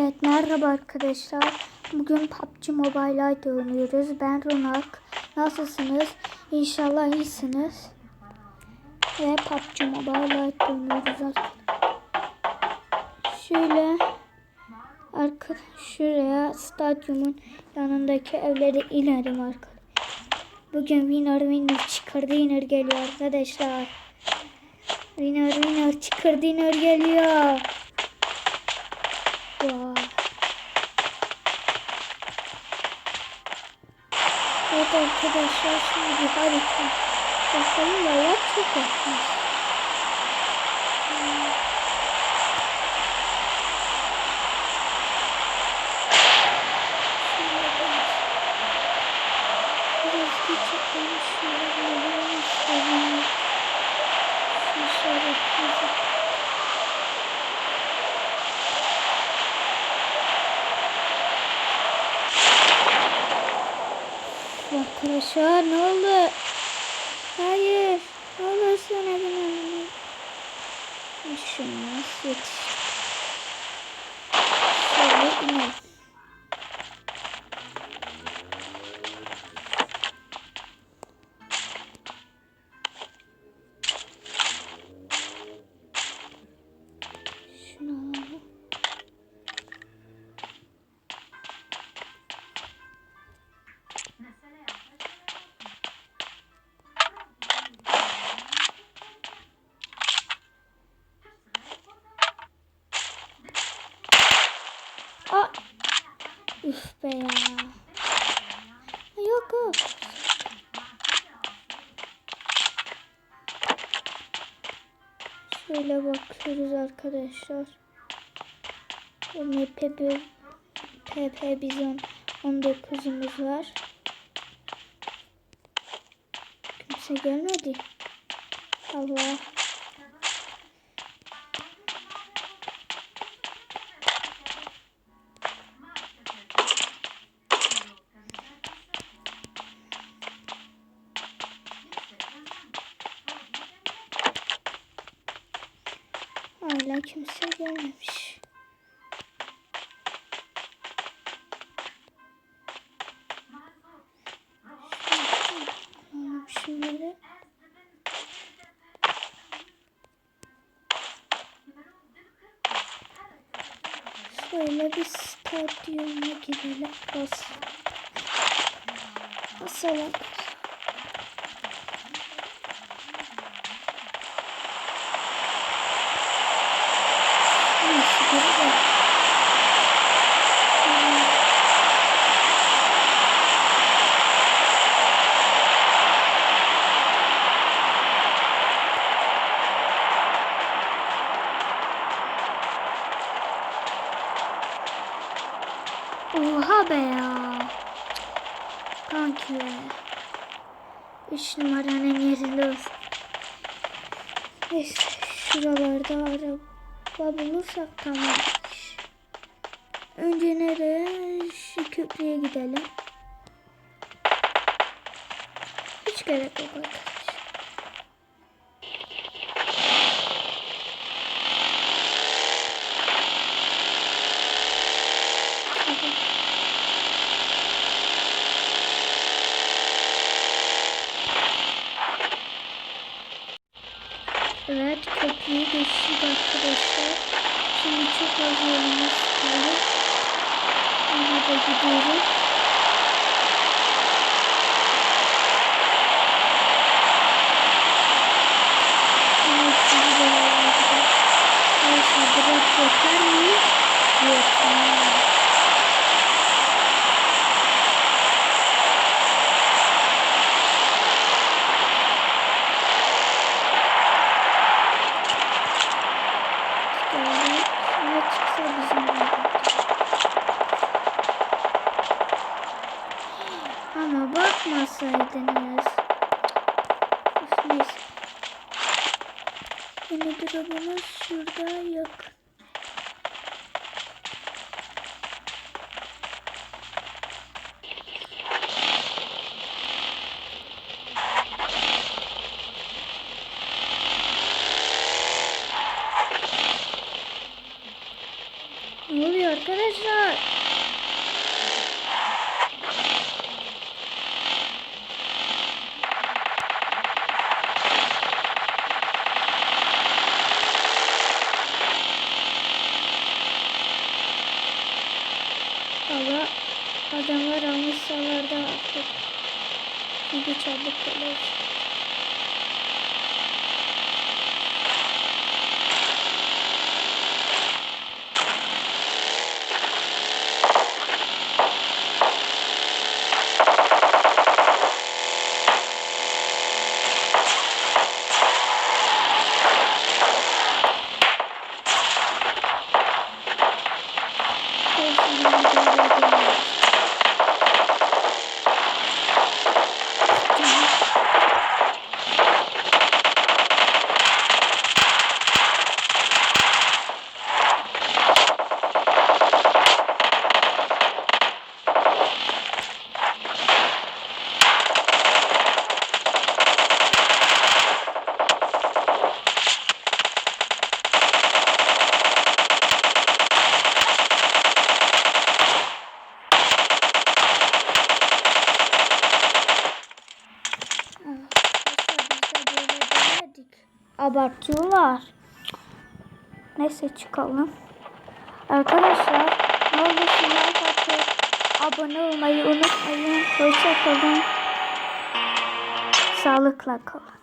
Evet merhaba arkadaşlar. Bugün PUBG Mobile Lite oynuyoruz. Ben Ronak. Nasılsınız? İnşallah iyisiniz. Ve PUBG Mobile Lite oynuyoruz. Şöyle arka şuraya stadyumun yanındaki evlere inerim arkadaşlar. Bugün winner winner çıkar winner geliyor arkadaşlar. Winner winner çıkar winner geliyor. Vay. Evet arkadaşlar şimdi bir harita. Bakalım çok yakın. Biraz geçelim şöyle böyle şöyle. Şu Arkadaşlar ne oldu? Hayır. Ne olursun evin önüne. Şunu nasıl yetiştir? Şöyle inelim. Şunu Üf be ya. Yok yok. Şöyle bakıyoruz arkadaşlar. MP PP Bizon 19'umuz var. Kimse gelmedi. Allah. Kimse gelmemiş. Şöyle bir stadyuma. Bas. Basalım. Neyse, be ya. Kanki be. Üç numaranın yerinde olsun. Neyse şuralarda araba bulursak tamam. Önce nereye? Şu köprüye gidelim. Hiç gerek yok arkadaşlar. Köprüyü geçtik arkadaşlar. Şimdi çok az yolumuz kaldı. Ona da gidiyoruz. Şimdi arkadaşlar. Neyse direkt yeter mi? Yetmez. geldi. Ne çıksa bizim oldu. Ama bakmasaydınız. Üf, neyse. Yine drop'umuz şurada yok. Ne oluyor arkadaşlar? Allah adamlar almışsalar da artık. Çünkü çabuk gelir. Abartıyorlar. Neyse çıkalım. Arkadaşlar ne olursa like abone olmayı unutmayın. Hoşçakalın. Sağlıkla kalın.